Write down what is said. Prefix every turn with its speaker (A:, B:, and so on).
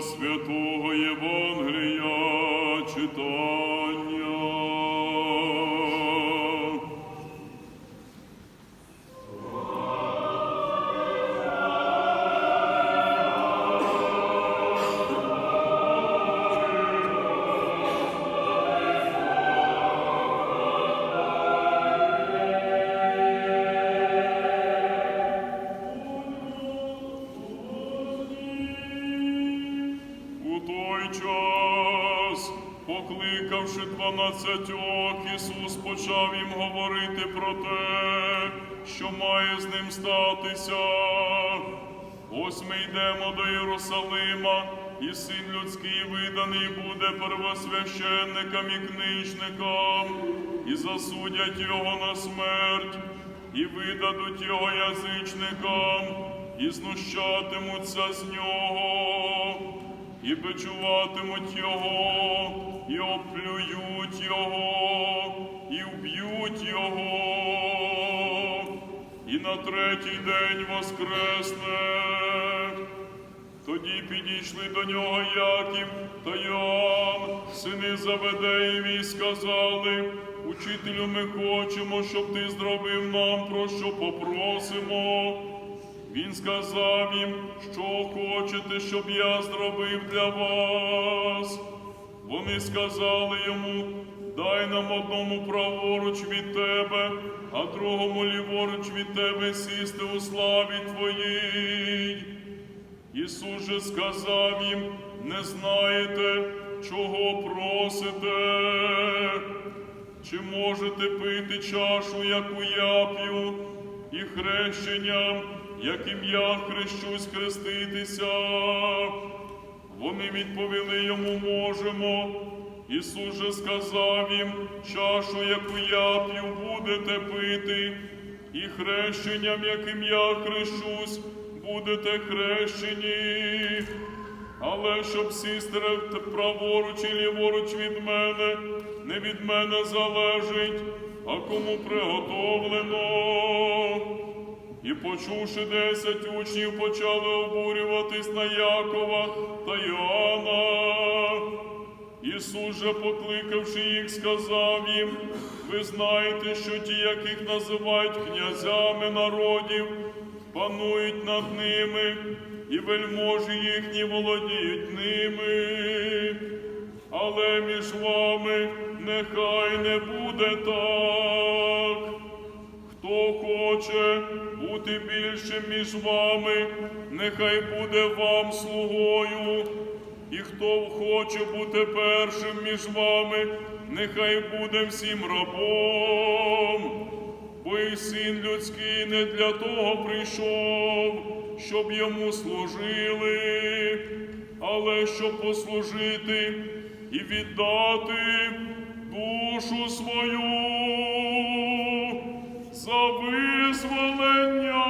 A: Святого Євангелія читання. Час, покликавши дванадцятьох, Ісус почав їм говорити про те, що має з ним статися. Ось ми йдемо до Єрусалима, і син людський виданий буде первосвященникам і книжникам, і засудять його на смерть, і видадуть його язичникам, і знущатимуться з нього і бичуватимуть його, і оплюють його, і вб'ють його, і на третій день воскресне. Тоді підійшли до нього Яків та Йоанн, сини Заведеєві, і сказали, Учителю, ми хочемо, щоб ти зробив нам, про що попросимо. Він сказав їм, що хочете, щоб я зробив для вас. Вони сказали йому, дай нам одному праворуч від тебе, а другому ліворуч від тебе сісти у славі твоїй. Ісус же сказав їм, не знаєте, чого просите. Чи можете пити чашу, яку я п'ю, і хрещенням, яким я хрещусь хреститися? Вони відповіли йому, можемо. Ісус же сказав їм, чашу, яку я п'ю, будете пити, і хрещенням, яким я хрещусь, будете хрещені. Але щоб сісти праворуч і ліворуч від мене, не від мене залежить, а кому приготовлено. І почувши десять учнів, почали обурюватись на Якова та Йоанна. Ісус же, покликавши їх, сказав їм, ви знаєте, що ті, яких називають князями народів, панують над ними, і вельможі їхні володіють ними. Але між вами нехай не буде так. Хто хоче бути більшим між вами, нехай буде вам слугою. І хто хоче бути першим між вами, нехай буде всім рабом. Для того прийшов, щоб йому служили, але щоб послужити і віддати душу свою за визволення